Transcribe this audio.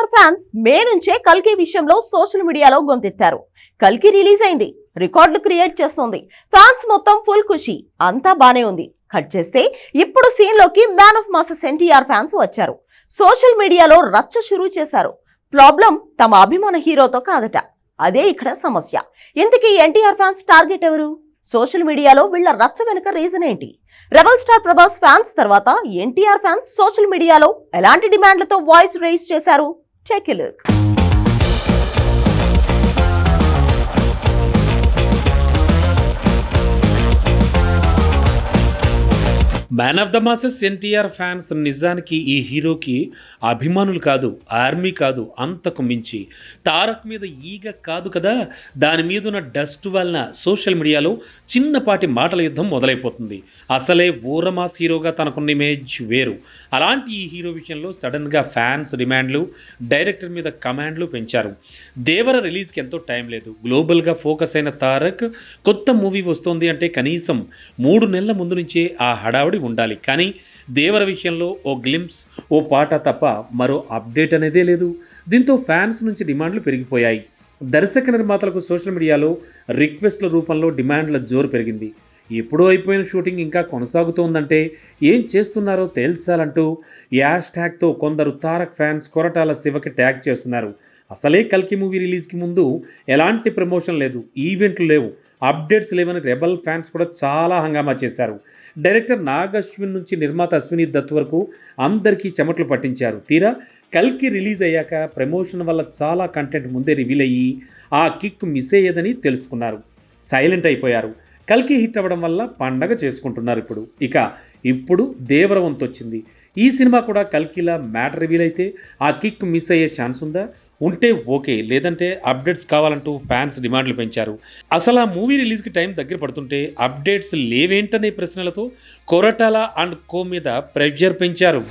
Star fans మే నుంచే కల్కి విషయంలో సోషల్ మీడియాలో గొంతెత్తారు. కల్కి రిలీజ్ అయింది. రికార్డులు క్రియేట్ చేస్తోంది. ఫ్యాన్స్ మొత్తం ఫుల్ ఖుషి. అంతా బానే ఉంది. కట్ చేస్తే ఇప్పుడు సీన్లోకి man of masses NTR fans వచ్చారు. సోషల్ మీడియాలో రచ్చ షురూ చేశారు. ప్రాబ్లం తమ అభిమాన హీరోతో కాదట. అదే ఇక్కడ సమస్య. ఇంతకీ ఎన్టీఆర్ ఫ్యాన్స్ టార్గెట్ ఎవరు? సోషల్ మీడియాలో వీళ్ళ రచ్చ వెనుక రీజన్ ఏంటి? రెబల్ స్టార్ ప్రభాస్ ఫ్యాన్స్ తర్వాత ఎన్టీఆర్ ఫ్యాన్స్ సోషల్ మీడియాలో ఎలాంటి డిమాండ్లతో వాయిస్ రైజ్ చేశారు? Take a look. Man of the masses NTR fans నిజానికి ఈ హీరోకి అభిమానులు కాదు ఆర్మీ కాదు అంతకు మించి. తారక్ మీద ఈగ కాదు కదా దాని మీద ఉన్న డస్ట్ వలన సోషల్ మీడియాలో చిన్నపాటి మాటల యుద్ధం మొదలైపోతుంది. అసలే ఊరమాస్ హీరోగా తనకున్న ఇమేజ్ వేరు. అలాంటి ఈ హీరో విషయంలో సడన్గా ఫ్యాన్స్ డిమాండ్లు డైరెక్టర్ మీద కమాండ్లు పెంచారు. దేవర రిలీజ్కి ఎంతో టైం లేదు. గ్లోబల్గా ఫోకస్ అయిన తారక్ కొత్త మూవీ వస్తోంది అంటే కనీసం మూడు నెలల ముందు నుంచే ఆ హడావుడి ఉండాలి. కానీ దేవర విషయంలో ఓ గ్లిమ్స్ ఓ పాట తప్ప మరో అప్డేట్ అనేదే లేదు. దీంతో ఫ్యాన్స్ నుంచి డిమాండ్లు పెరిగిపోయాయి. దర్శక నిర్మాతలకు సోషల్ మీడియాలో రిక్వెస్ట్ల రూపంలో డిమాండ్ల జోరు పెరిగింది. ఎప్పుడో అయిపోయిన షూటింగ్ ఇంకా కొనసాగుతోందంటే ఏం చేస్తున్నారో తేల్చాలంటూ యాష్ ట్యాగ్తో కొందరు తారక్ ఫ్యాన్స్ కొరటాల శివకి ట్యాగ్ చేస్తున్నారు. అసలే కల్కి మూవీ రిలీజ్కి ముందు ఎలాంటి ప్రమోషన్ లేదు. ఈవెంట్లు లేవు. అప్డేట్స్ లేవని రెబల్ ఫ్యాన్స్ కూడా చాలా హంగామా చేశారు. డైరెక్టర్ నాగ్ అశ్విన్ నుంచి నిర్మాత అశ్విని దత్ వరకు అందరికీ చెమట్లు పట్టించారు. తీరా కల్కి రిలీజ్ అయ్యాక ప్రమోషన్ వల్ల చాలా కంటెంట్ ముందే రివీల్ అయ్యి ఆ కిక్ మిస్ అయ్యేదని తెలుసుకున్నారు. సైలెంట్ అయిపోయారు. కల్కి హిట్ అవ్వడం వల్ల పండగ చేసుకుంటున్నారు ఇప్పుడు. ఇక ఇప్పుడు దేవరవంత్ వచ్చింది ఈ సినిమా కూడా కల్కిలా మ్యాటర్ రివీల్ అయితే ఆ కిక్ మిస్ అయ్యే ఛాన్స్ ఉందా? ఉంటే ఓకే లేదంటే అప్డేట్స్ కావాలంటూ ఫ్యాన్స్ డిమాండ్లు పెంచారు. అసలు ఆ మూవీ రిలీజ్కి టైం దగ్గర పడుతుంటే అప్డేట్స్ లేవేంటనే ప్రశ్నలతో కొరటాల అండ్ కో మీద ప్రెషర్ పెంచారు.